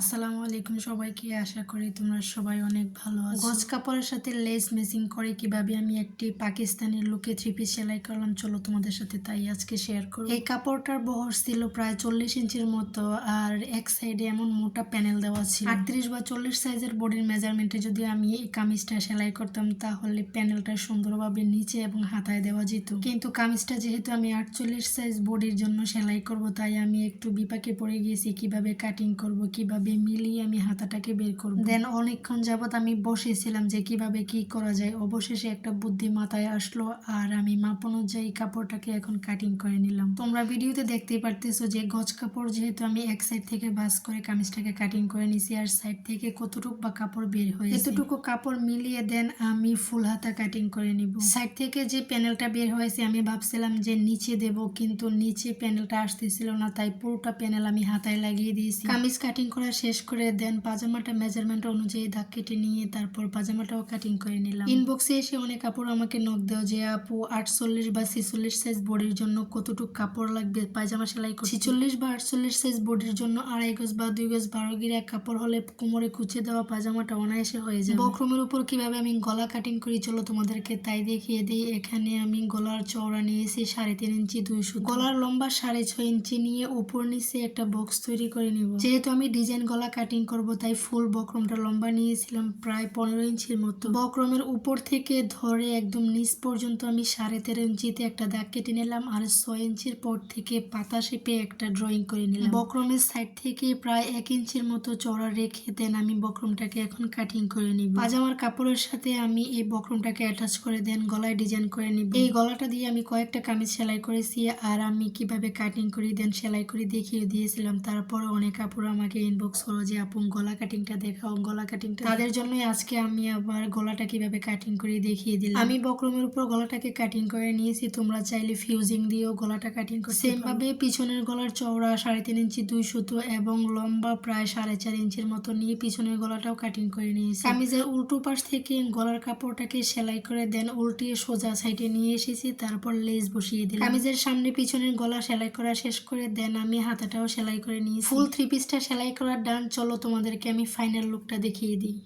আসসালামু আলাইকুম সবাইকে। আশা করি তোমরা সবাই অনেক ভালো আছো। গজ কাপড়ের সাথে লেস মেসিং করে কীভাবে আমি একটি পাকিস্তানি লুকে থ্রি সেলাই করলাম, চলো তোমাদের সাথে তাই আজকে শেয়ার করব। এই কাপড়টার বহর ছিল প্রায় চল্লিশ ইঞ্চির মতো আর এক সাইডে এমন মোটা প্যানেল দেওয়া ছিল। আটত্রিশ বা চল্লিশ সাইজের বডির মেজারমেন্টে যদি আমি এই কামিজটা সেলাই করতাম, তাহলে প্যানেলটা সুন্দরভাবে নিচে এবং হাতায় দেওয়া যেত। কিন্তু কামিজটা যেহেতু আমি আটচল্লিশ সাইজ বডির জন্য সেলাই করব, তাই আমি একটু বিপাকে পড়ে গিয়েছি, কীভাবে কাটিং করব, কীভাবে মিলিয়ে আমি হাতাটাকে বের করব? দেন অনেকক্ষণ যাবত আমি বসেছিলাম যে কীভাবে কি করা যায়। অবশেষে একটা বুদ্ধি মাথায় আসলো আর আমি মাপ অনুযায়ী কাপড়টাকে এখন কাটিং করে নিলাম। তোমরা ভিডিওতে দেখতেই পারতেছো যে গজ কাপড় যেহেতু আমি এক সাইড থেকে বাস করে কামিজটাকে কাটিং করে নিছি আর সাইড থেকে কতটুকু বা কাপড় বের হয়েছে? এতটুকু কাপড় মিলিয়ে দেন আমি ফুল হাতা কাটিং করে নিব। সাইড থেকে যে প্যানেলটা বের হয়েছে আমি ভাবছিলাম যে নিচে দেব কিন্তু নিচে প্যানেলটা আসতেছিল না তাই পুরোটা প্যানেল আমি হাতায় লাগিয়ে দিয়েছি। কামিজ কাটিং করা শেষ করে দেন পাজামাটা মেজারমেন্ট অনুযায়ী দাগ কেটে নিয়ে তারপর পাজামাটাও কাটিং করে নিলাম। ইনবক্সে এসে অনেক কাপড় আমাকে নখ দেওয়া যে, আপু, আটচল্লিশ বা ছিচল্লিশ সাইজ বডির জন্য কতটুকু কাপড় লাগবে? পায়জামা সেলাই করতে ছিচল্লিশ বা আটচল্লিশ সাইজ বডির জন্য আড়াই গজ বা দুই গজ বারো গিরা কাপড় হলে কোমরে কুচে দেওয়া পাজামাটা অনায়াসে হয়ে যায় বক্রমের উপর কীভাবে আমি গলা কাটিং করি চলো তোমাদেরকে তাই দেখিয়ে দিই। এখানে আমি গলার চওড়া নিয়েছি সাড়ে তিন ইঞ্চি দুই সুতো, গলার লম্বা সাড়ে ছয় ইঞ্চি নিয়ে উপর নিচে একটা বক্স তৈরি করে নিব। যেহেতু আমি ডিজাইন গলা কাটিং করব, তাই ফুল বক্রমটা লম্বা নিয়েছিলাম, প্রায় পনেরো ইঞ্চির মতো। বক্রমের উপর থেকে ধরে একদম নিচ পর্যন্ত আমি সাড়ে তেরো ইঞ্চিতে একটা দাগ কেটে নিলাম আর ছয় ইঞ্চির পর থেকে পাতা শেপে একটা ড্রয়িং করে নিলাম। বক্রমের সাইড থেকে প্রায় এক ইঞ্চির মতো চড়া রেখে দেন আমি বক্রমটাকে এখন কাটিং করে নিব। পাজামার কাপড়ের সাথে আমি এই বক্রমটাকে অ্যাটাচ করে দেন, গলায় ডিজাইন করে নিব। এই গলাটা দিয়ে আমি কয়েকটা কামিজ সেলাই করেছি আর আমি কীভাবে কাটিং করি দেন সেলাই করে দেখিয়ে দিয়েছিলাম তারপরে অনেক কাপড় আমাকে ইনবক্স করো যে আপু গলা কাটিংটা দেখাও গলা কাটিংটা তাদের জন্যই আজকে আমি আবার গলাটা কীভাবে কাটিং করে দেখিয়ে দিলাম। আমি বক্রমের উপর গলাটাকে কাটিং করে নিয়েছি তোমরা চাইলে ফিউজিং দিয়েও গলাটা কাটিং করতে সেম ভাবে পিছনের গলার চওড়া সাড়ে তিন ইঞ্চি দুই সুতো এবং লম্বা প্রায় সাড়ে চার ইঞ্চির মতো নিয়ে পিছনের গলাটাও কাটিং করে নিয়েছি। কামিজের উল্টো পাশ থেকে গলার কাপড়টাকে সেলাই করে দেন উল্টিয়ে সোজা সাইডে নিয়ে এসেছি তারপর লেস বসিয়ে দিলাম। কামিজের সামনে পিছনের গলা সেলাই করা শেষ করে দেন আমি হাতাটাও সেলাই করে নিয়েছি। ফুল থ্রি পিসটা সেলাই করার ডান চলো তোমাদেরকে আমি ফাইনাল লুকটা দেখিয়ে দিই।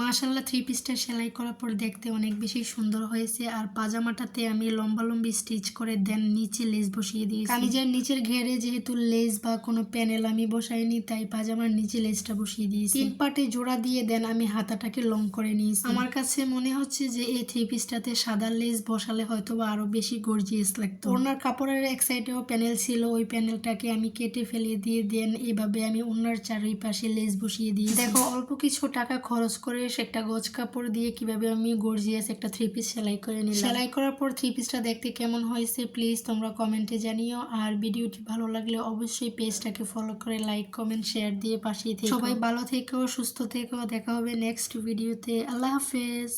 মাশাল্লাহ থ্রি পিসটা সেলাই করার পর দেখতে অনেক বেশি সুন্দর হয়েছে। আর পাজামাটাতে আমি লম্বা লম্বি স্টিচ করে দেন নিচে লেস বসিয়ে দিয়েছি। কামিজের নিচের ঘেরে যেহেতু লেস বা কোনো প্যানেল আমি বসাইনি, তাই পাজামার নিচে লেসটা বসিয়ে দিয়েছি। তিন পাটে জোড়া দিয়ে দেন আমি হাতাটাকে লং করে নিয়েছি। আমার কাছে মনে হচ্ছে যে এই থ্রি পিসটাতে সাদা লেস বসালে হয়তো বা আরও বেশি গর্জিয়াস লাগতো। ওনার কাপড়ের এক সাইডেও প্যানেল ছিল, ওই প্যানেলটাকে আমি কেটে ফেলে দিয়ে দেন, এভাবে আমি ওনার চারিপাশে লেস বসিয়ে দিই দেখো, অল্প কিছু টাকা খরচ করে একটা গোজ কাপড় দিয়ে কীভাবে আমি গর্জিয়াস একটা থ্রি পিস সেলাই করে নিলাম। সেলাই করার পর থ্রি পিসটা দেখতে কেমন হয়েছে প্লিজ তোমরা কমেন্টে জানিও। আর ভিডিওটি ভালো লাগলে অবশ্যই পেজটাকে ফলো করে লাইক কমেন্ট শেয়ার দিয়ে পাশে থেকে। সবাই ভালো থেকেও সুস্থ থেকেও দেখা হবে নেক্সট ভিডিওতে আল্লাহ হাফেজ।